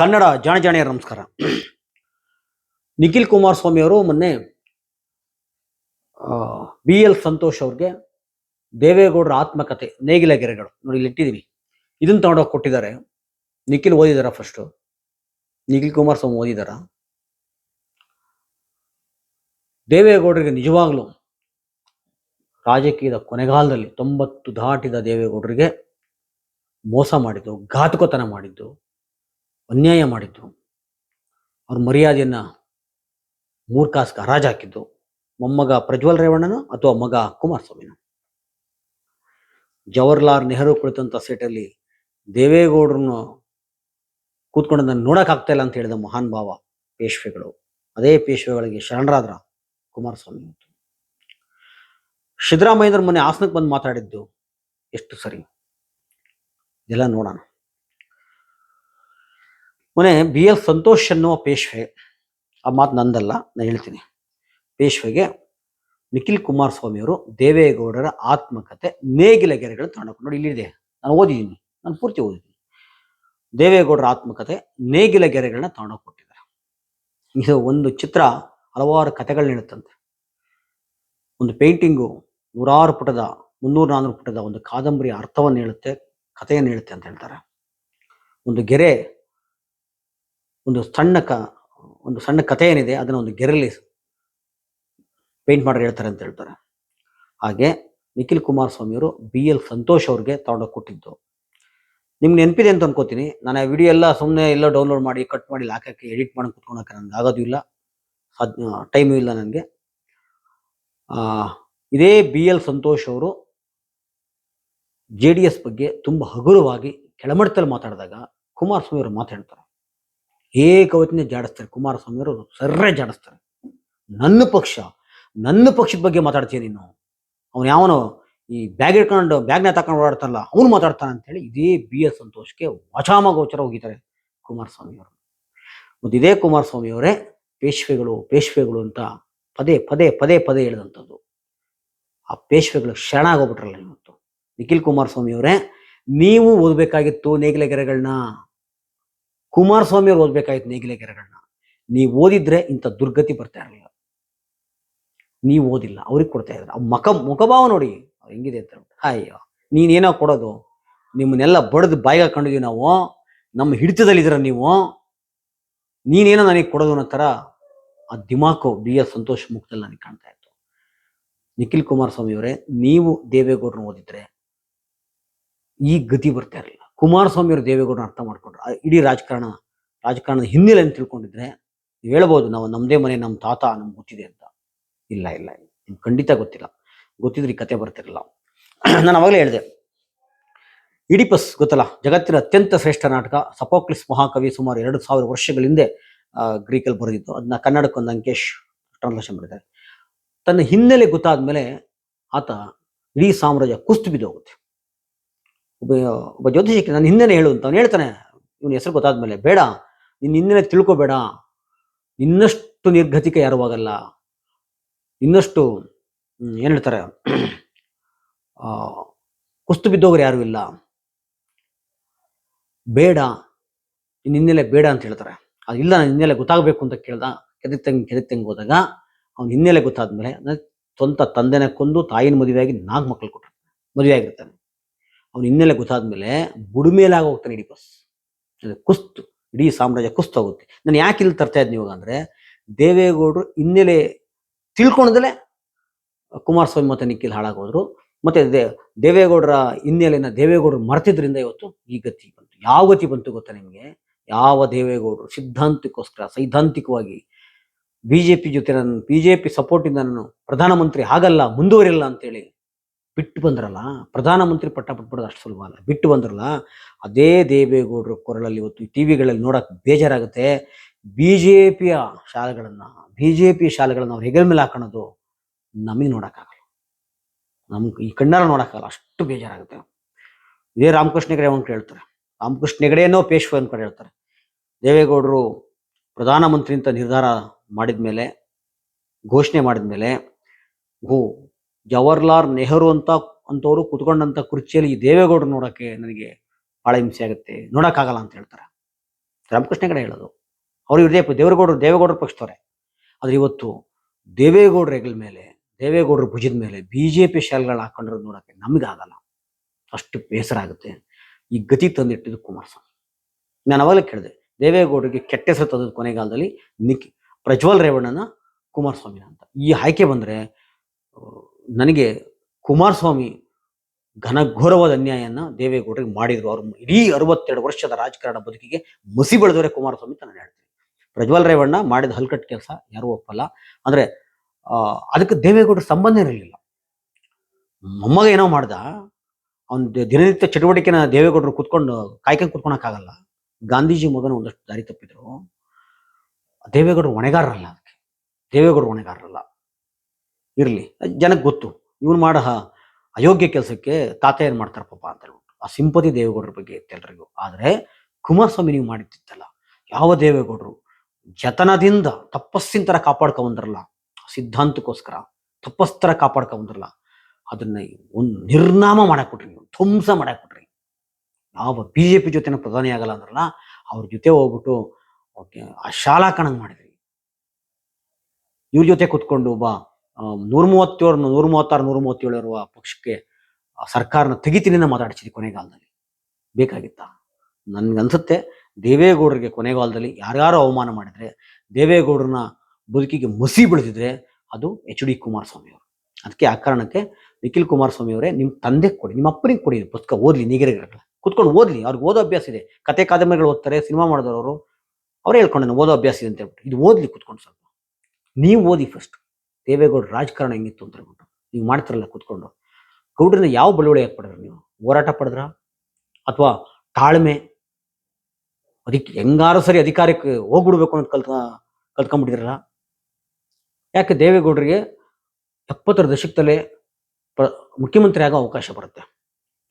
ಕನ್ನಡ ಜಾಣ ಜಾಣಿಯರ ನಮಸ್ಕಾರ. ನಿಖಿಲ್ ಕುಮಾರಸ್ವಾಮಿ ಅವರು ಮೊನ್ನೆ ಬಿ ಎಲ್ ಸಂತೋಷ್ ಅವ್ರಿಗೆ ದೇವೇಗೌಡರ ಆತ್ಮಕಥೆ, ನೇಗಿಲ ಗೆರೆಗಳು, ನೋಡಿ ಇಲ್ಲಿ ಇಟ್ಟಿದ್ದೀನಿ ಇದನ್ನ ತಗೊಂಡೋಗಿ ಕೊಟ್ಟಿದ್ದಾರೆ. ನಿಖಿಲ್ ಓದಿದಾರ ಫಸ್ಟು ನಿಖಿಲ್ ಕುಮಾರಸ್ವಾಮಿ ಓದಿದಾರ? ದೇವೇಗೌಡರಿಗೆ ನಿಜವಾಗ್ಲೂ ರಾಜಕೀಯದ ಕೊನೆಗಾಲದಲ್ಲಿ ತೊಂಬತ್ತು ದಾಟಿದ ದೇವೇಗೌಡರಿಗೆ ಮೋಸ ಮಾಡಿದ್ದು, ಘಾತುಕತನ ಮಾಡಿದ್ದು ಅನ್ಯಾಯ ಮಾಡಿದ್ದು ಅವ್ರ ಮರ್ಯಾದೆಯನ್ನ ಮೂರ್ಖಾಸ್ಕ ರಾಜ ಹಾಕಿದ್ದು. ಮೊಮ್ಮಗ ಪ್ರಜ್ವಲ್ ರೇವಣ್ಣನ ಅಥವಾ ಮಗ ಕುಮಾರಸ್ವಾಮಿನ? ಜವಾಹರ್ಲಾಲ್ ನೆಹರು ಕುಳಿತಂತ ಸೀಟಲ್ಲಿ ದೇವೇಗೌಡರನ್ನು ನೋಡಕ್ ಆಗ್ತಾ ಇಲ್ಲ ಅಂತ ಹೇಳಿದ ಮಹಾನ್ ಭಾವ ಪೇಶ್ವೆಗಳು. ಅದೇ ಪೇಶ್ವೆಗಳಿಗೆ ಶರಣರಾದ್ರ ಕುಮಾರಸ್ವಾಮಿ ಇವತ್ತು ಸಿದ್ದರಾಮಯ್ಯನವ್ರ ಮೊನ್ನೆ ಆಸನಕ್ಕೆ ಬಂದು ಮಾತಾಡಿದ್ದು ಎಷ್ಟು ಸರಿ? ಇದೆಲ್ಲ ನೋಡೋಣ. ಮೊನ್ನೆ ಬಿ ಎಲ್ ಸಂತೋಷ್ ಅನ್ನುವ ಪೇಶ್ವೆ ಆ ಮಾತು ನಂದಲ್ಲ ನಾನು ಹೇಳ್ತೀನಿ. ಪೇಶ್ವೆಗೆ ನಿಖಿಲ್ ಕುಮಾರಸ್ವಾಮಿ ಅವರು ದೇವೇಗೌಡರ ಆತ್ಮಕತೆ ನೇಗಿಲ ಗೆರೆಗಳು ತಗೊಂಡು ನೋಡಿ, ಇಲ್ಲಿದೆ. ನಾನು ಓದಿದ್ದೀನಿ. ನಾನು ಪೂರ್ತಿ ಓದಿದ್ದೀನಿ. ದೇವೇಗೌಡರ ಆತ್ಮಕತೆ ನೇಗಿಲ ಗೆರೆಗಳನ್ನ ತಗೊಂಡೋಗಿ ಕೊಟ್ಟಿದ್ದಾರೆ ಇದು ಒಂದು ಚಿತ್ರ ಹಲವಾರು ಕಥೆಗಳನ್ನ ಹೇಳುತ್ತಂತೆ. ಒಂದು ಪೇಂಟಿಂಗು ನೂರಾರು ಪುಟದ, ಮುನ್ನೂರು ನಾನ್ನೂರು ಪುಟದ ಒಂದು ಕಾದಂಬರಿಯ ಅರ್ಥವನ್ನು ಹೇಳುತ್ತೆ, ಕಥೆಯನ್ನು ಹೇಳುತ್ತೆ ಅಂತ ಹೇಳ್ತಾರೆ. ಒಂದು ಗೆರೆ ಒಂದು ಸಣ್ಣ ಕ ಒಂದು ಸಣ್ಣ ಕಥೆ ಏನಿದೆ ಅದನ್ನ ಒಂದು ಗೆರಲಿ ಪೇಂಟ್ ಮಾಡಿ ಹೇಳ್ತಾರೆ ಅಂತ ಹೇಳ್ತಾರೆ. ಹಾಗೆ ನಿಖಿಲ್ ಕುಮಾರಸ್ವಾಮಿ ಅವರು ಬಿ ಎಲ್ ಸಂತೋಷ್ ಅವ್ರಿಗೆ ತಗೊಂಡೋಗಿ ಕೊಟ್ಟಿದ್ದು. ನಿಮ್ಗೆ ನೆನಪಿದೆ ಅಂತ ಅನ್ಕೋತೀನಿ. ನಾನು ಆ ವಿಡಿಯೋ ಎಲ್ಲ ಸುಮ್ಮನೆ ಎಲ್ಲ ಡೌನ್ಲೋಡ್ ಮಾಡಿ ಕಟ್ ಮಾಡಿ ಹಾಕಕ್ಕೆ ಎಡಿಟ್ ಮಾಡಿ ಕುತ್ಕೊಳಕ್ಕೆ ನನಗೆ ಆಗೋದು ಇಲ್ಲ. ಟೈಮು ಇಲ್ಲ ನನಗೆ ಇದೇ ಬಿ ಎಲ್ ಸಂತೋಷ್ ಅವರು ಜೆ ಡಿ ಎಸ್ ಬಗ್ಗೆ ತುಂಬ ಹಗುರವಾಗಿ ಕೆಳಮಟ್ಟದಲ್ಲಿ ಮಾತಾಡಿದಾಗ ಕುಮಾರಸ್ವಾಮಿ ಅವರು ಮಾತಾಡ್ತಾರೆ. ಏಕವಚನೆ ಜಾಡಿಸ್ತಾರೆ. ಕುಮಾರಸ್ವಾಮಿ ಅವರು ಸರ್ರೆ ಜಾಡಿಸ್ತಾರೆ. ನನ್ನ ಪಕ್ಷ, ನನ್ನ ಪಕ್ಷದ ಬಗ್ಗೆ ಮಾತಾಡ್ತೀನಿ ನೀನು? ಅವನು ಯಾವನೋ ಈ ಬ್ಯಾಗ್ ಇಟ್ಕೊಂಡು ಬ್ಯಾಗ್ನ ತಕೊಂಡು ಓಡಾಡ್ತಾರಲ್ಲ ಅವನು ಮಾತಾಡ್ತಾನೆ ಅಂತೇಳಿ ಇದೇ ಬಿ. ಎಸ್. ಸಂತೋಷ್ಗೆ ವಚಾಮಗೋಚರ ಹೋಗಿದ್ದಾರೆ ಕುಮಾರಸ್ವಾಮಿ ಅವರು ಮತ್ತು ಇದೇ ಕುಮಾರಸ್ವಾಮಿ ಅವರೇ ಪೇಶ್ವೆಗಳು ಪೇಶ್ವೆಗಳು ಅಂತ ಪದೇ ಪದೇ ಪದೇ ಪದೇ ಹೇಳಿದಂಥದ್ದು. ಆ ಪೇಶ್ವೆಗಳು ಶರಣ ಆಗೋಗ್ಬಿಟ್ರಲ್ಲ ಇವತ್ತು. ನಿಖಿಲ್ ಕುಮಾರಸ್ವಾಮಿ ಅವರೇ ನೀವು ಓದಬೇಕಾಗಿತ್ತು ನೇಗಿಲೆ ಗೆರೆಗಳನ್ನ ಕುಮಾರಸ್ವಾಮಿ ಅವ್ರು ಓದ್ಬೇಕಾಯ್ತು ನೇಗಿಲೆಗೆರೆಗಳನ್ನ ನೀವು ಓದಿದ್ರೆ ಇಂಥ ದುರ್ಗತಿ ಬರ್ತಾ ಇರಲಿಲ್ಲ. ನೀವು ಓದಿಲ್ಲ, ಅವ್ರಿಗೆ ಕೊಡ್ತಾ ಇದ್ದಾರೆ ಅವ್ರ ಮುಖ ಮುಖಭಾವ ನೋಡಿ, ಅವ್ರು ಹೆಂಗಿದೆ ಅಂತ ಅಯ್ಯೋ ನೀನೇನೋ ಕೊಡೋದು? ನಿಮ್ಮನ್ನೆಲ್ಲ ಬಡ್ದು ಬಾಯಿಗೆ ಹಾಕೊಂಡಿದೀವಿ ನಾವು. ನಮ್ಮ ಹಿಡಿತದಲ್ಲಿದ್ದೀರ ನೀವು. ನೀನೇನೋ ನನಗೆ ಕೊಡೋದು ಅನ್ನೋ ಥರ ಆ ದಿಮಾಕು ಬಿ ಎಸ್ ಸಂತೋಷ್ ಮುಖದಲ್ಲಿ ನನಗೆ ಕಾಣ್ತಾ ಇತ್ತು. ನಿಖಿಲ್ ಕುಮಾರಸ್ವಾಮಿ ಅವರೇ, ನೀವು ದೇವೇಗೌಡರನ್ನ ಓದಿದ್ರೆ ಈ ಗತಿ ಬರ್ತಾ ಇರಲಿಲ್ಲ. ಕುಮಾರಸ್ವಾಮಿ ಅವರು ದೇವೇಗೌಡರನ್ನ ಅರ್ಥ ಮಾಡ್ಕೊಂಡ್ರು. ಇಡೀ ರಾಜಕಾರಣ, ರಾಜಕಾರಣದ ಹಿನ್ನೆಲೆ ಅಂತ ತಿಳ್ಕೊಂಡಿದ್ರೆ ನೀವು ಹೇಳ್ಬೋದು, ನಾವು ನಮ್ಮದೇ ಮನೆ ನಮ್ಮ ತಾತ, ನಮ್ಗೆ ಗೊತ್ತಿದೆ ಅಂತ. ಇಲ್ಲ ಇಲ್ಲ ನಿಮ್ಗೆ ಖಂಡಿತ ಗೊತ್ತಿಲ್ಲ. ಗೊತ್ತಿದ್ರೆ ಈ ಕತೆ ಬರ್ತಿರಲ್ಲ. ನಾನು ಅವಾಗಲೇ ಹೇಳಿದೆ. ಇಡಿಪಸ್ ಗೊತ್ತಲ್ಲ, ಜಗತ್ತಿನ ಅತ್ಯಂತ ಶ್ರೇಷ್ಠ ನಾಟಕ, ಸಪೋಕ್ಲಿಸ್ ಮಹಾಕವಿ ಸುಮಾರು ಎರಡು ಸಾವಿರ ವರ್ಷಗಳ ಹಿಂದೆ ಗ್ರೀಕಲ್ಲಿ ಬರೆದಿತ್ತು ಅದನ್ನ ಕನ್ನಡಕ್ಕೊಂದು ಅಂಕೇಶ್ ಟ್ರಾನ್ಸ್ಲೇಷನ್ ಮಾಡಿದ್ದಾರೆ ತನ್ನ ಹಿನ್ನೆಲೆ ಗೊತ್ತಾದ್ಮೇಲೆ ಆತ ಇಡೀ ಸಾಮ್ರಾಜ್ಯ ಕುಸ್ತು ಬಿದ್ದೋಗುತ್ತೆ. ಒಬ್ಬ ಒಬ್ಬ ಜ್ಯೋತಿಷಕ್ಕೆ ನಾನು ಹಿಂದೆನೇ ಹೇಳು ಅಂತ ಅವ್ನು ಹೇಳ್ತಾನೆ. ಇವನ ಹೆಸರು ಗೊತ್ತಾದ್ಮೇಲೆ, ಬೇಡ, ನಿನ್ನ ಹಿಂದೆನೆ ತಿಳ್ಕೊಬೇಡ. ಇನ್ನಷ್ಟು ನಿರ್ಗತಿಕ ಯಾರು ಆಗಲ್ಲ. ಇನ್ನಷ್ಟು ಏನು ಹೇಳ್ತಾರೆ? ಆ, ಕುಸ್ತು ಬಿದ್ದೋಗ್ರು ಯಾರು ಇಲ್ಲ. ಬೇಡ ನಿನ್ನ ಹಿನ್ನೆಲೆ ಬೇಡ ಅಂತ ಹೇಳ್ತಾರೆ. ಅದು ಇಲ್ಲ ನನ್ನ ಹಿನ್ನೆಲೆ ಗೊತ್ತಾಗಬೇಕು ಅಂತ ಕೇಳ್ದ ಕೆದಕ್ತಂಗ್ ತಂಗಿ ಹೋದಾಗ, ಅವ್ನ ಹಿನ್ನೆಲೆ ಗೊತ್ತಾದ್ಮೇಲೆ ಸ್ವಂತ ತಂದೆನ ಕೊಂದು, ತಾಯಿನ ಮದುವೆಯಾಗಿ ನಾಲ್ಕು ಮಕ್ಕಳು ಕೊಟ್ಟರು ಮದುವೆ ಆಗಿರ್ತಾನೆ ಅವ್ನ ಹಿನ್ನೆಲೆ ಗೊತ್ತಾದ್ಮೇಲೆ ಬುಡುಮೇಲಾಗಿ ಹೋಗ್ತಾನೆ ಇಡೀ ಬಸ್. ಅದು ಕುಸ್ತು, ಇಡೀ ಸಾಮ್ರಾಜ್ಯ ಕುಸ್ತು ಹೋಗುತ್ತೆ ನಾನು ಯಾಕೆ ಇಲ್ಲಿ ತರ್ತಾ ಇದ್ದೀನಿ ಇವಾಗ ಅಂದರೆ, ದೇವೇಗೌಡರು ಹಿನ್ನೆಲೆ ತಿಳ್ಕೊಂಡದಲೇ ಕುಮಾರಸ್ವಾಮಿ ಮತ್ತೆ ನಿಖಿಲ್ ಹಾಳಾಗೋದ್ರು ಮತ್ತೆ ದೇ, ದೇವೇಗೌಡರ ಹಿನ್ನೆಲೆನ ದೇವೇಗೌಡರು ಮರ್ತಿದ್ರಿಂದ ಇವತ್ತು ಈ ಗತಿ ಬಂತು. ಯಾವ ಗತಿ ಬಂತು ಗೊತ್ತಾ ನಿಮಗೆ? ಯಾವ ದೇವೇಗೌಡರು ಸಿದ್ಧಾಂತಕ್ಕೋಸ್ಕರ ಸೈದ್ಧಾಂತಿಕವಾಗಿ ಬಿಜೆಪಿ ಜೊತೆ ನಾನು, ಬಿಜೆಪಿ ಸಪೋರ್ಟಿಂದ ನಾನು ಪ್ರಧಾನಮಂತ್ರಿ ಆಗಲ್ಲ, ಮುಂದುವರಿಯಲ್ಲ ಅಂತೇಳಿ ಬಿಟ್ಟು ಬಂದ್ರಲ್ಲ ಪ್ರಧಾನಮಂತ್ರಿ ಪಟ್ಟ ಬಿಟ್ಬಿಡೋದು ಅಷ್ಟು ಸುಲಭ ಅಲ್ಲ. ಬಿಟ್ಟು ಬಂದ್ರಲ್ಲ, ಅದೇ ದೇವೇಗೌಡರ ಕೊರಳಲ್ಲಿ ಇವತ್ತು ಟಿ ವಿಗಳಲ್ಲಿ ನೋಡೋಕೆ ಬೇಜಾರಾಗುತ್ತೆ. ಬಿ ಜೆ ಪಿಯ ಶಾಲೆಗಳನ್ನು ಬಿ ಜೆ ಪಿ ಶಾಲೆಗಳನ್ನು ಅವ್ರು ಹೆಗಲ ಮೇಲೆ ಹಾಕೋಣೋದು ನಮಗೆ ನೋಡೋಕ್ಕಾಗಲ್ಲ. ನಮ್ಗೆ ಈ ಕಣ್ಣಾರ ನೋಡೋಕ್ಕಾಗಲ್ಲ, ಅಷ್ಟು ಬೇಜಾರಾಗುತ್ತೆ. ಇದೇ ರಾಮಕೃಷ್ಣ ಹೆಗಡೆ ಅವ್ನು ಹೇಳ್ತಾರೆ. ರಾಮಕೃಷ್ಣ ಹೆಗಡೆನೋ ಪೇಶ್ವ ಅಂತ ಕಡೆ ಹೇಳ್ತಾರೆ. ದೇವೇಗೌಡರು ಪ್ರಧಾನಮಂತ್ರಿ ಅಂತ ನಿರ್ಧಾರ ಮಾಡಿದ ಮೇಲೆ ಘೋಷಣೆ ಮಾಡಿದ ಮೇಲೆ ಹೋ ಜವಾಹರ್ಲಾಲ್ ನೆಹರು ಅಂತ ಅಂತವರು ಕುತ್ಕೊಂಡಂಥ ಕುರ್ಚಿಯಲ್ಲಿ ಈ ದೇವೇಗೌಡರು ನೋಡಕ್ಕೆ ನನಗೆ ಬಹಳ ಹಿಂಸೆ ಆಗುತ್ತೆ. ನೋಡೋಕ್ಕಾಗಲ್ಲ ಅಂತ ಹೇಳ್ತಾರೆ. ರಾಮಕೃಷ್ಣ ಕಡೆ ಹೇಳೋದು. ಅವ್ರು ಇವ್ರದೇ ದೇವೇಗೌಡರು, ದೇವೇಗೌಡರ ಪಕ್ಷದವ್ರೆ. ಆದರೆ ಇವತ್ತು ದೇವೇಗೌಡರ ಹೆಗಲ ಮೇಲೆ, ದೇವೇಗೌಡರ ಭುಜದ ಮೇಲೆ ಬಿ ಜೆ ಪಿ ಶಾಲೆಗಳು ಹಾಕೊಂಡಿರೋದು ನೋಡೋಕ್ಕೆ ನಮಗಾಗಲ್ಲ ಅಷ್ಟು ಬೇಸರ ಆಗುತ್ತೆ. ಈ ಗತಿ ತಂದಿಟ್ಟಿದ್ದು ಕುಮಾರಸ್ವಾಮಿ. ನಾನು ಅವಾಗಲೇ ಕೇಳಿದೆ, ದೇವೇಗೌಡರಿಗೆ ಕೆಟ್ಟ ಹೆಸರು ತಂದದ್ದು ಕೊನೆಗಾಲದಲ್ಲಿ ನಿಖ್ ಪ್ರಜ್ವಲ್ ರೇವಣ್ಣನ ಕುಮಾರಸ್ವಾಮಿನ ಅಂತ. ಈ ಆಯ್ಕೆ ಬಂದರೆ ನನಗೆ ಕುಮಾರಸ್ವಾಮಿ ಘನಘೋರವಾದ ಅನ್ಯಾಯನ ದೇವೇಗೌಡರಿಗೆ ಮಾಡಿದ್ರು. ಅವರು ಇಡೀ ಅರವತ್ತೆರಡು ವರ್ಷದ ರಾಜಕಾರಣ ಬದುಕಿಗೆ ಮಸಿ ಬೆಳೆದವರೇ ಕುಮಾರಸ್ವಾಮಿ ಅಂತ ನಾನು ಹೇಳ್ತೀನಿ. ಪ್ರಜ್ವಲ್ ರೇವಣ್ಣ ಮಾಡಿದ ಹಲ್ಕಟ್ ಕೆಲಸ ಯಾರೂ ಒಪ್ಪಲ್ಲ. ಅಂದ್ರೆ ಅದಕ್ಕೆ ದೇವೇಗೌಡರ ಸಂಬಂಧ ಇರಲಿಲ್ಲ. ಮೊಮ್ಮಗ ಏನೋ ಮಾಡ್ದ, ಅವ್ನ ದಿನನಿತ್ಯ ಚಟುವಟಿಕೆನ ದೇವೇಗೌಡರು ಕುತ್ಕೊಂಡು, ಕಾಯ್ಕೊಂಡು ಕುತ್ಕೊಳಕ್ಕಾಗಲ್ಲ. ಗಾಂಧೀಜಿ ಮಗನ ಒಂದಷ್ಟು ದಾರಿ ತಪ್ಪಿದ್ರು. ದೇವೇಗೌಡರು ಹೊಣೆಗಾರರಲ್ಲ ಅದಕ್ಕೆ. ದೇವೇಗೌಡರು ಹೊಣೆಗಾರರಲ್ಲ. ಇರಲಿ. ಜನಕ್ಕೆ ಗೊತ್ತು. ಇವನು ಮಾಡೋ ಅಯೋಗ್ಯ ಕೆಲಸಕ್ಕೆ ತಾತ ಏನು ಮಾಡ್ತಾರೆ ಅಂತ ಹೇಳ್ಬಿಟ್ಟು. ಆ ಸಿಂಪತಿ ದೇವೇಗೌಡರ ಬಗ್ಗೆ ಇತ್ತು ಎಲ್ರಿಗೂ. ಆದರೆ ಕುಮಾರಸ್ವಾಮಿ ನೀವು ಮಾಡಿದ್ದಿತ್ತಲ್ಲ. ಯಾವ ದೇವೇಗೌಡರು? ಜತನದಿಂದ ತಪಸ್ಸಿನ ಥರ ಕಾಪಾಡ್ಕೊಂಬಂದ್ರಲ್ಲ ಸಿದ್ಧಾಂತಕ್ಕೋಸ್ಕರ ತಪಸ್ ಥರ ಕಾಪಾಡ್ಕೊಂಬಂದ್ರಲ್ಲ ಅದನ್ನ ಒಂದು ನಿರ್ನಾಮ ಮಾಡಾಕ್ಬಿಟ್ರಿ ನೀವು. ಧ್ವಂಸ ಮಾಡಾಕ್ಬಿಟ್ರಿ ಯಾವ ಬಿ ಜೆ ಪಿ ಜೊತೆನ ಪ್ರಧಾನಿ ಆಗಲ್ಲ ಅಂದ್ರಲ್ಲ, ಅವ್ರ ಜೊತೆ ಹೋಗ್ಬಿಟ್ಟು ಓಕೆ ಆ ಶಾಲಾ ಕಣಂಗ್ ಮಾಡಿದ್ರಿ. ಇವ್ರ ಜೊತೆ ಕುತ್ಕೊಂಡು ಒಬ್ಬ ನೂರ ಮೂವತ್ತೇಳು ನೂರ ಮೂವತ್ತಾರು ನೂರ ಮೂವತ್ತೇಳು ಇರುವ ಪಕ್ಷಕ್ಕೆ ಸರ್ಕಾರನ ತೆಗಿತೀನಿ ಮಾತಾಡ್ಸಿದ್ವಿ ಕೊನೆಗಾಲದಲ್ಲಿ. ಬೇಕಾಗಿತ್ತ? ನನ್ಗನ್ಸುತ್ತೆ ದೇವೇಗೌಡರಿಗೆ ಕೊನೆಗಾಲದಲ್ಲಿ ಯಾರ್ಯಾರು ಅವಮಾನ ಮಾಡಿದ್ರೆ, ದೇವೇಗೌಡರನ್ನ ಬದುಕಿಗೆ ಮಸಿ ಬೆಳೆದಿದ್ರೆ ಅದು ಎಚ್ ಡಿ ಕುಮಾರಸ್ವಾಮಿ ಅವರು. ಅದಕ್ಕೆ ಆ ಕಾರಣಕ್ಕೆ ನಿಖಿಲ್ ಕುಮಾರಸ್ವಾಮಿ ಅವರೇ ನಿಮ್ಮ ತಂದೆ ಕೊಡಿ, ನಿಮ್ಮ ಅಪ್ಪನಿಗೆ ಕೊಡಿ ಪುಸ್ತಕ, ಓದಲಿ ನೀಗಿರಿಗಳ ಕುತ್ಕೊಂಡು ಓದಲಿ, ಅವ್ರಿಗೆ ಓದೋ ಅಭ್ಯಾಸ ಇದೆ. ಕತೆ ಕಾದಂಬರಿಗಳು ಓದ್ತಾರೆ, ಸಿನಿಮಾ ಮಾಡಿದವರು, ಅವರೇ ಹೇಳ್ಕೊಂಡು ಓದೋ ಅಭ್ಯಾಸ ಇದೆ ಅಂತ ಹೇಳ್ಬಿಟ್ಟು, ಇದು ಓದಲಿ ಕುತ್ಕೊಂಡು ಸ್ವಲ್ಪ. ನೀವು ಓದಿ ಫಸ್ಟ್ ದೇವೇಗೌಡ ರಾಜಕಾರಣ ಹೆಂಗಿತ್ತು ಅಂತ ಹೇಳ್ಬಿಟ್ಟು ನೀವು ಮಾಡ್ತಿರಲ್ಲ ಕುತ್ಕೊಂಡು. ಗೌಡ್ರನ್ನ ಯಾವ ಬಳುವಳಿ ಯಾಕೆ ಪಡೆದ್ರಿ ನೀವು? ಹೋರಾಟ ಪಡೆದ್ರ? ಅಥವಾ ತಾಳ್ಮೆ? ಅದಕ್ಕೆ ಹೆಂಗಾರು ಸರಿ ಅಧಿಕಾರಕ್ಕೆ ಹೋಗ್ಬಿಡ್ಬೇಕು ಅಂತ ಕಲ್ತ ಕಲ್ತ್ಕೊಂಡ್ಬಿಟ್ಟಿದ್ರಲ್ಲ? ಯಾಕೆ ದೇವೇಗೌಡರಿಗೆ ಎಪ್ಪತ್ತರ ದಶಕದಲ್ಲೇ ಪ್ರ ಮುಖ್ಯಮಂತ್ರಿ ಆಗೋ ಅವಕಾಶ ಬರುತ್ತೆ.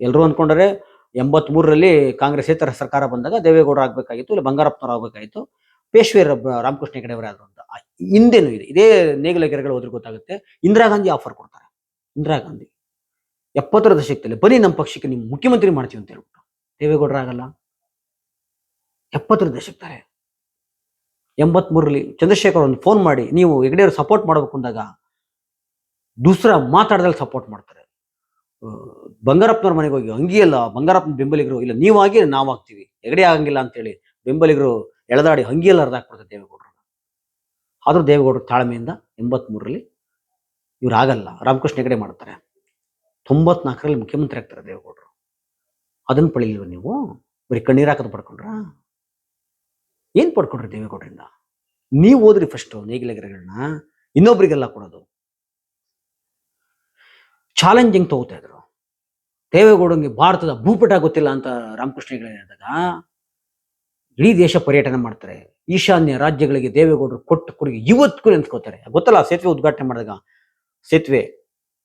ಎಲ್ಲರೂ ಅಂದ್ಕೊಂಡ್ರೆ ಎಂಬತ್ಮೂರರಲ್ಲಿ ಕಾಂಗ್ರೆಸ್ ಇತರ ಸರ್ಕಾರ ಬಂದಾಗ ದೇವೇಗೌಡರು ಆಗಬೇಕಾಗಿತ್ತು, ಇಲ್ಲ ಬಂಗಾರಪ್ಪನವ್ರು ಆಗಬೇಕಾಗಿತ್ತು. ಪೇಶ್ವೇರ ರಾಮಕೃಷ್ಣ ಹೆಗಡೆಯವರೇ ಆದರು ಹಿಂದೆನೂ ಇದೆ. ಇದೇ ನೇಗಿಲಗೆರೆಗಳು ಹೋದ್ರೆ ಗೊತ್ತಾಗುತ್ತೆ. ಇಂದಿರಾ ಗಾಂಧಿ ಆಫರ್ ಕೊಡ್ತಾರೆ. ಇಂದಿರಾ ಗಾಂಧಿ. ಎಪ್ಪತ್ತರ ದಶಕದಲ್ಲಿ ಬನ್ನಿ ನಮ್ಮ ಪಕ್ಷಕ್ಕೆ ನೀವು ಮುಖ್ಯಮಂತ್ರಿ ಮಾಡ್ತೀವಿ ಅಂತ ಹೇಳ್ಬಿಟ್ಟು. ದೇವೇಗೌಡರು ಆಗಲ್ಲ. ಎಪ್ಪತ್ತರ ದಶಕದಲ್ಲಿ ಎಂಬತ್ಮೂರರಲ್ಲಿ ಚಂದ್ರಶೇಖರ್ ಒಂದು ಫೋನ್ ಮಾಡಿ, ನೀವು ಹೆಗಡೆಯವ್ರು ಸಪೋರ್ಟ್ ಮಾಡಬೇಕು ಅಂದಾಗ, ದೂಸರ ಮಾತಾಡ್ದಲ್ಲಿ ಸಪೋರ್ಟ್ ಮಾಡ್ತಾರೆ. ಬಂಗಾರಪ್ಪನವ್ರ ಮನೆಗೆ ಹೋಗಿ ಹಂಗಿಯಲ್ಲ ಬಂಗಾರಪ್ಪನ ಬೆಂಬಲಿಗರು, ಇಲ್ಲ ನೀವಾಗಿ ನಾವು ಆಗ್ತೀವಿ. ಹೆಗಡೆ ಆಗಂಗಿಲ್ಲ ಅಂತೇಳಿ ಬೆಂಬಲಿಗರು ಎಳೆದಾಡಿ ಅರ್ಧ ಹಾಕ್ಬಿಡ್ತಾರೆ ದೇವೇಗೌಡರು. ಆದ್ರೂ ದೇವೇಗೌಡರು ತಾಳ್ಮೆಯಿಂದ ಎಂಬತ್ಮೂರರಲ್ಲಿ ಇವ್ರು ಆಗಲ್ಲ. ರಾಮಕೃಷ್ಣ ಹೆಗಡೆ ಮಾಡ್ತಾರೆ. ತೊಂಬತ್ನಾಲ್ಕರಲ್ಲಿ ಮುಖ್ಯಮಂತ್ರಿ ಆಗ್ತಾರೆ ದೇವೇಗೌಡರು. ಅದನ್ನು ಪಳಿಲಿಲ್ವ ನೀವು? ಬರೀ ಕಣ್ಣೀರು ಹಾಕೋದು ಪಡ್ಕೊಂಡ್ರ? ಏನು ಪಡ್ಕೊಂಡ್ರಿ ದೇವೇಗೌಡರಿಂದ? ನೀವು ಓದ್ರಿ ಫಸ್ಟ್ ನೇಗಿಲಗೆರೆಗಳನ್ನ ಇನ್ನೊಬ್ರಿಗೆಲ್ಲ ಕೊಡೋದು. ಚಾಲೆಂಜಿಂಗ್ ತಗೋತಾ ಇದ್ರು. ದೇವೇಗೌಡಂಗೆ ಭಾರತದ ಭೂಪಟ ಗೊತ್ತಿಲ್ಲ ಅಂತ ರಾಮಕೃಷ್ಣ ಹೇಳಿದಾಗ ಇಡೀ ದೇಶ ಪರ್ಯಟನೆ ಮಾಡ್ತಾರೆ. ಈಶಾನ್ಯ ರಾಜ್ಯಗಳಿಗೆ ದೇವೇಗೌಡರು ಕೊಟ್ಟು ಕೊಡುಗೆ ಇವತ್ತಿಗೂ ನೆನ್ಸ್ಕೋತಾರೆ ಗೊತ್ತಲ್ಲ, ಸೇತುವೆ ಉದ್ಘಾಟನೆ ಮಾಡಿದಾಗ, ಸೇತುವೆ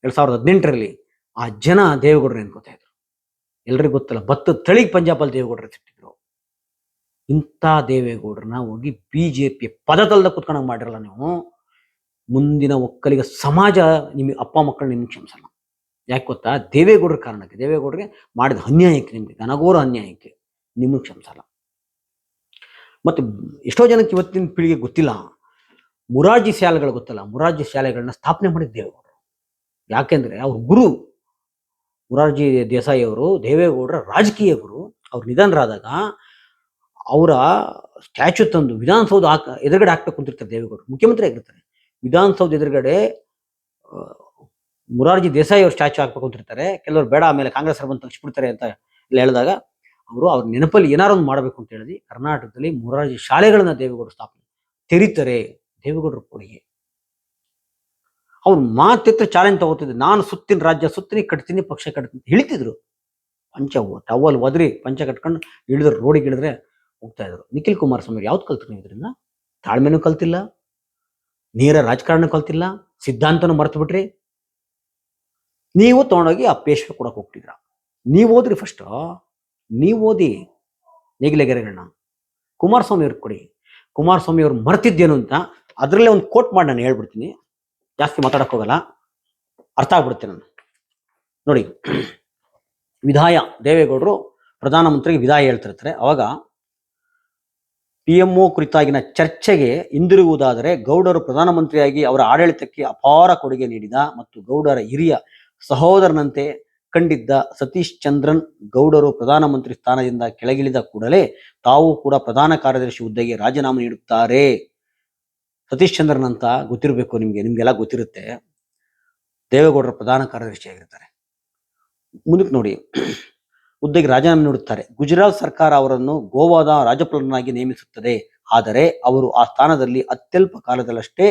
ಎರಡ್ ಸಾವಿರದ ಹದಿನೆಂಟರಲ್ಲಿ ಆ ಜನ ದೇವೇಗೌಡರು ನೆನ್ಕೋತಾ ಇದ್ರು. ಎಲ್ರಿಗೂ ಗೊತ್ತಲ್ಲ, ಭತ್ತ ತಳಿ ಪಂಜಾಬಲ್ಲಿ ದೇವೇಗೌಡರು ಸಿಟ್ಟಿದ್ರು ಇಂಥ ದೇವೇಗೌಡರನ್ನ ಹೋಗಿ ಬಿ ಜೆ ಪಿ ಪದತಲ್ದ ಕುತ್ಕೊಂಡಂಗೆ ಮಾಡಿರಲ್ಲ ನೀವು, ಮುಂದಿನ ಒಕ್ಕಲಿಗ ಸಮಾಜ ನಿಮಗೆ ಅಪ್ಪ ಮಕ್ಕಳು ನಿಮ್ಗೆ ಕ್ಷಮಿಸಲ್ಲ. ಯಾಕೆ ಗೊತ್ತಾ? ದೇವೇಗೌಡರ ಕಾರಣಕ್ಕೆ, ದೇವೇಗೌಡರಿಗೆ ಮಾಡಿದ ಅನ್ಯಾಯಕ್ಕೆ ನಿಮಗೆ ನನಗೋರ ಅನ್ಯಾಯಕ್ಕೆ ನಿಮಗೆ ಕ್ಷಮಿಸಲ್ಲ. ಮತ್ತೆ ಎಷ್ಟೋ ಜನಕ್ಕೆ ಇವತ್ತಿನ ಪೀಳಿಗೆ ಗೊತ್ತಿಲ್ಲ. ಮುರಾರ್ಜಿ ಶಾಲೆಗಳು ಗೊತ್ತಲ್ಲ. ಮುರಾರ್ಜಿ ಶಾಲೆಗಳನ್ನ ಸ್ಥಾಪನೆ ಮಾಡಿದ ದೇವೇಗೌಡರು ಯಾಕೆಂದ್ರೆ ಅವ್ರ ಗುರು ಮುರಾರ್ಜಿ ದೇಸಾಯಿ ಅವರು, ದೇವೇಗೌಡರ ರಾಜಕೀಯ ಗುರು, ಅವ್ರು ನಿಧನರಾದಾಗ ಅವರ ಸ್ಟ್ಯಾಚ್ಯೂ ತಂದು ವಿಧಾನಸೌಧ ಹಾಕ, ಎದುರುಗಡೆ ಹಾಕ್ಬೇಕು ಅಂತಿರ್ತಾರೆ ದೇವೇಗೌಡರು. ಮುಖ್ಯಮಂತ್ರಿ ಆಗಿರ್ತಾರೆ. ವಿಧಾನಸೌಧ ಎದುರುಗಡೆ ಮುರಾರ್ಜಿ ದೇಸಾಯಿ ಅವ್ರ ಸ್ಟ್ಯಾಚ್ಯೂ ಹಾಕ್ಬೇಕು ಅಂತಿರ್ತಾರೆ. ಕೆಲವರು ಬೇಡ, ಆಮೇಲೆ ಕಾಂಗ್ರೆಸ್ ಬಂದು ತಗ್ಸ್ಬಿಡ್ತಾರೆ ಅಂತ ಇಲ್ಲಿ ಹೇಳಿದಾಗ ಅವರು ಅವ್ರ ನೆನಪಲ್ಲಿ ಏನಾರು ಒಂದು ಮಾಡಬೇಕು ಅಂತ ಹೇಳಿ ಕರ್ನಾಟಕದಲ್ಲಿ ಮುರಾರ್ಜಿ ಶಾಲೆಗಳನ್ನ ದೇವೇಗೌಡರು ಸ್ಥಾಪನೆ ತೆರೀತಾರೆ. ದೇವೇಗೌಡರ ಕೊಡುಗೆ. ಅವ್ರು ಮಾತಿತ್ರ ಚಾಲೆಂಜ್ ತಗೋತಿದ್ರು. ನಾನು ಸುತ್ತಿನ ರಾಜ್ಯ ಸುತ್ತಿನಿ, ಕಟ್ತೀನಿ, ಪಕ್ಷ ಕಟ್ತೀನಿ ಹೇಳ್ತಿದ್ರು. ಪಂಚ ಟವಲ್ ಒದ್ರಿ, ಪಂಚ ಕಟ್ಕೊಂಡು ಇಳಿದ್ರು ರೋಡಿಗೆ ಇಳಿದ್ರೆ ಹೋಗ್ತಾ ಇದ್ರು. ನಿಖಿಲ್ ಕುಮಾರಸ್ವಾಮಿ ಯಾವ್ದು ಕಲ್ತ್ರು ಇದರಿಂದ? ತಾಳ್ಮೆನೂ ಕಲ್ತಿಲ್ಲ, ನೇರ ರಾಜಕಾರಣ ಕಲ್ತಿಲ್ಲ, ಸಿದ್ಧಾಂತನೂ ಮರ್ತು ಬಿಟ್ರಿ. ನೀವು ತಗೊಂಡೋಗಿ ಆ ಪೇಶ್ವೆ ಕೊಡಕ್ಕೆ ಹೋಗ್ತಿದ್ರ? ನೀವು ಹೋದ್ರಿ ಫಸ್ಟ್ ನೀವು ಓದಿ ನೇಗಿಲೆಗೆರೆಗಳನ್ನ ಕುಮಾರಸ್ವಾಮಿ ಅವ್ರಿಗೆ ಕೊಡಿ. ಕುಮಾರಸ್ವಾಮಿ ಅವ್ರು ಮರ್ತಿದ್ದೇನು ಅಂತ ಅದರಲ್ಲೇ ಒಂದು ಕೋಟ್ ಮಾಡಿ ನಾನು ಹೇಳ್ಬಿಡ್ತೀನಿ. ಜಾಸ್ತಿ ಮಾತಾಡೋಕ್ಕೋಗಲ್ಲ ಅರ್ಥ ಆಗ್ಬಿಡುತ್ತೆ ನಾನು ನೋಡಿ, ವಿಧಾಯ ದೇವೇಗೌಡರು ಪ್ರಧಾನಮಂತ್ರಿಗೆ ವಿದಾಯ ಹೇಳ್ತಿರ್ತಾರೆ. ಅವಾಗ ಪಿ ಎಂ ಒ ಕುರಿತಾಗಿನ ಚರ್ಚೆಗೆ ಹಿಂದಿರುಗುವುದಾದರೆ ಗೌಡರು ಪ್ರಧಾನಮಂತ್ರಿಯಾಗಿ ಅವರ ಆಡಳಿತಕ್ಕೆ ಅಪಾರ ಕೊಡುಗೆ ನೀಡಿದ ಮತ್ತು ಗೌಡರ ಹಿರಿಯ ಸಹೋದರನಂತೆ ಕಂಡಿದ್ದ ಸತೀಶ್ ಚಂದ್ರನ್ ಗೌಡರು ಪ್ರಧಾನಮಂತ್ರಿ ಸ್ಥಾನದಿಂದ ಕೆಳಗಿಳಿದ ಕೂಡಲೇ ತಾವು ಕೂಡ ಪ್ರಧಾನ ಕಾರ್ಯದರ್ಶಿ ಹುದ್ದೆಗೆ ರಾಜೀನಾಮೆ ನೀಡುತ್ತಾರೆ. ಸತೀಶ್ ಚಂದ್ರನ್ ಅಂತ ಗೊತ್ತಿರಬೇಕು ನಿಮಗೆ, ನಿಮಗೆಲ್ಲ ಗೊತ್ತಿರುತ್ತೆ. ದೇವೇಗೌಡರ ಪ್ರಧಾನ ಕಾರ್ಯದರ್ಶಿ ಆಗಿರ್ತಾರೆ. ಮುಂದಕ್ಕೆ ನೋಡಿ, ಹುದ್ದೆಗೆ ರಾಜೀನಾಮೆ ನೀಡುತ್ತಾರೆ. ಗುಜರಾತ್ ಸರ್ಕಾರ ಅವರನ್ನು ಗೋವಾದ ರಾಜ್ಯಪಾಲನಾಗಿ ನೇಮಿಸುತ್ತದೆ. ಆದರೆ ಅವರು ಆ ಸ್ಥಾನದಲ್ಲಿ ಅತ್ಯಲ್ಪ ಕಾಲದಲ್ಲಷ್ಟೇ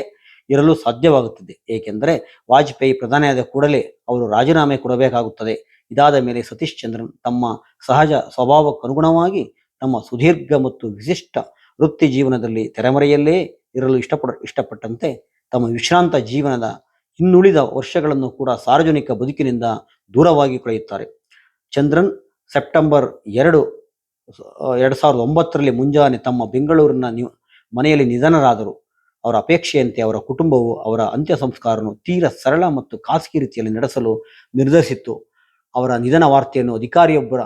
ಇರಲು ಸಾಧ್ಯವಾಗುತ್ತದೆ. ಏಕೆಂದರೆ ವಾಜಪೇಯಿ ಪ್ರಧಾನಿಯಾದ ಕೂಡಲೇ ಅವರು ರಾಜೀನಾಮೆ ಕೊಡಬೇಕಾಗುತ್ತದೆ. ಇದಾದ ಮೇಲೆ ಸತೀಶ್ ಚಂದ್ರನ್ ತಮ್ಮ ಸಹಜ ಸ್ವಭಾವಕ್ಕನುಗುಣವಾಗಿ ತಮ್ಮ ಸುದೀರ್ಘ ಮತ್ತು ವಿಶಿಷ್ಟ ವೃತ್ತಿ ಜೀವನದಲ್ಲಿ ತೆರೆಮರೆಯಲ್ಲೇ ಇರಲು ಇಷ್ಟಪಡ, ಇಷ್ಟಪಟ್ಟಂತೆ ತಮ್ಮ ವಿಶ್ರಾಂತ ಜೀವನದ ಇನ್ನುಳಿದ ವರ್ಷಗಳನ್ನು ಕೂಡ ಸಾರ್ವಜನಿಕ ಬದುಕಿನಿಂದ ದೂರವಾಗಿ ಕಳೆಯುತ್ತಾರೆ. ಚಂದ್ರನ್ ಸೆಪ್ಟೆಂಬರ್ ಎರಡು ಎರಡು ಸಾವಿರದ ಒಂಬತ್ತರಲ್ಲಿ ಮುಂಜಾನೆ ತಮ್ಮ ಬೆಂಗಳೂರಿನ ನಿ, ಮನೆಯಲ್ಲಿ ನಿಧನರಾದರು. ಅವರ ಅಪೇಕ್ಷೆಯಂತೆ ಅವರ ಕುಟುಂಬವು ಅವರ ಅಂತ್ಯ ಸಂಸ್ಕಾರವನ್ನು ತೀರ ಸರಳ ಮತ್ತು ಖಾಸಗಿ ರೀತಿಯಲ್ಲಿ ನಡೆಸಲು ನಿರ್ಧರಿಸಿತ್ತು. ಅವರ ನಿಧನ ವಾರ್ತೆಯನ್ನು ಅಧಿಕಾರಿಯೊಬ್ಬರ,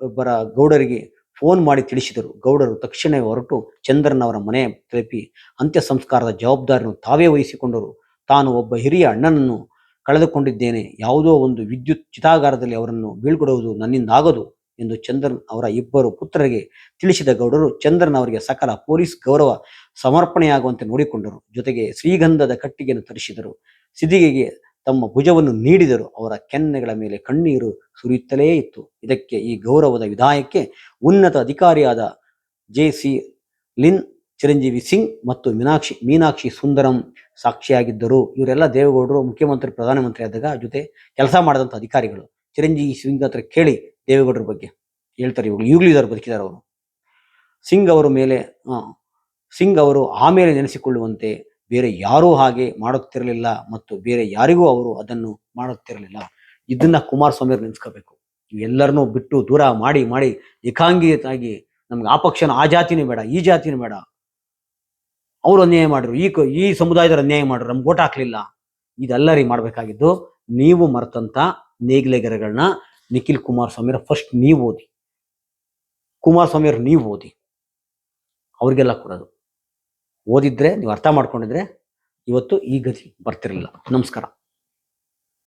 ಒಬ್ಬರ ಗೌಡರಿಗೆ ಫೋನ್ ಮಾಡಿ ತಿಳಿಸಿದರು. ಗೌಡರು ತಕ್ಷಣವೇ ಹೊರಟು ಚಂದ್ರನ್ ಅವರ ಮನೆ ತಲುಪಿ ಅಂತ್ಯ ಸಂಸ್ಕಾರದ ಜವಾಬ್ದಾರಿಯನ್ನು ತಾವೇ ವಹಿಸಿಕೊಂಡರು. ತಾನು ಒಬ್ಬ ಹಿರಿಯ ಅಣ್ಣನನ್ನು ಕಳೆದುಕೊಂಡಿದ್ದೇನೆ. ಯಾವುದೋ ಒಂದು ವಿದ್ಯುತ್ ಚಿತಾಗಾರದಲ್ಲಿ ಅವರನ್ನು ಬೀಳ್ಕೊಡುವುದು ನನ್ನಿಂದಾಗದು. ಎಂದು ಚಂದ್ರನ್ ಅವರ ಇಬ್ಬರು ಪುತ್ರರಿಗೆ ತಿಳಿಸಿದ ಗೌಡರು ಚಂದ್ರನ್ ಅವರಿಗೆ ಸಕಲ ಪೊಲೀಸ್ ಗೌರವ ಸಮರ್ಪಣೆಯಾಗುವಂತೆ ನೋಡಿಕೊಂಡರು. ಜೊತೆಗೆ ಶ್ರೀಗಂಧದ ಕಟ್ಟಿಗೆಯನ್ನು ತರಿಸಿದರು. ಸಿದಿಗೆಗೆ ತಮ್ಮ ಭುಜವನ್ನು ನೀಡಿದರು. ಅವರ ಕೆನ್ನೆಗಳ ಮೇಲೆ ಕಣ್ಣೀರು ಸುರಿಯುತ್ತಲೇ ಇತ್ತು. ಇದಕ್ಕೆ ಈ ಗೌರವದ ವಿಧಾಯಕ್ಕೆ ಉನ್ನತ ಅಧಿಕಾರಿಯಾದ J C Lin, Chiranjeevi Singh ಮತ್ತು ಮೀನಾಕ್ಷಿ ಮೀನಾಕ್ಷಿ ಸುಂದರಂ ಸಾಕ್ಷಿಯಾಗಿದ್ದರು. ಇವರೆಲ್ಲ ದೇವೇಗೌಡರು ಮುಖ್ಯಮಂತ್ರಿ, ಪ್ರಧಾನಮಂತ್ರಿ ಆದಾಗ ಜೊತೆ ಕೆಲಸ ಮಾಡಿದಂಥ ಅಧಿಕಾರಿಗಳು. ಚಿರಂಜೀವಿ ಸಿಂಗ್ ಹತ್ರ ಕೇಳಿ ದೇವೇಗೌಡರ ಬಗ್ಗೆ ಹೇಳ್ತಾರೆ ಇವಾಗ ಈಗಲೂ ಇದ್ದಾರೆ ಬದುಕಿದ್ದಾರೆ ಅವರು. ಸಿಂಗ್ ಅವರ ಮೇಲೆ ಸಿಂಗ್ ಅವರು ಆಮೇಲೆ ನೆನೆಸಿಕೊಳ್ಳುವಂತೆ ಬೇರೆ ಯಾರೂ ಹಾಗೆ ಮಾಡುತ್ತಿರಲಿಲ್ಲ ಮತ್ತು ಬೇರೆ ಯಾರಿಗೂ ಅವರು ಅದನ್ನು ಮಾಡುತ್ತಿರಲಿಲ್ಲ. ಇದನ್ನ ಕುಮಾರಸ್ವಾಮಿ ಅವರು ನೆನೆಸ್ಕೋಬೇಕು. ಎಲ್ಲರನ್ನೂ ಬಿಟ್ಟು ದೂರ ಮಾಡಿ ಮಾಡಿ ಏಕಾಂಗಿಯಾಗಿ ನಮ್ಗೆ ಆ ಪಕ್ಷನ, ಆ ಜಾತಿನೂ ಬೇಡ, ಈ ಜಾತಿನೂ ಬೇಡ. ಅವರು ಅನ್ಯಾಯ ಮಾಡಿದ್ರು. ಈ ಈ ಸಮುದಾಯದವ್ರು ಅನ್ಯಾಯ ಮಾಡಿದ್ರು. ನಮ್ಗೆ ಓಟ್ ಹಾಕ್ಲಿಲ್ಲ. ಇದೆಲ್ಲ ರೀ ಮಾಡ್ಬೇಕಾಗಿದ್ದು. ನೀವು ಮರ್ತಂತ ನೇಗಿಲೆಗೆರೆಗಳನ್ನ ನಿಖಿಲ್ ಕುಮಾರಸ್ವಾಮಿ ಫಸ್ಟ್ ನೀವು ಓದಿ. ಕುಮಾರಸ್ವಾಮಿ ಅವ್ರು ನೀವು ಓದಿ. ಅವ್ರಿಗೆಲ್ಲ ಕೊಡೋದು. ಓದಿದ್ರೆ ನೀವು ಅರ್ಥ ಮಾಡ್ಕೊಂಡಿದ್ರೆ ಇವತ್ತು ಈ ಗತಿ ಬರ್ತಿರಲಿಲ್ಲ. ನಮಸ್ಕಾರ.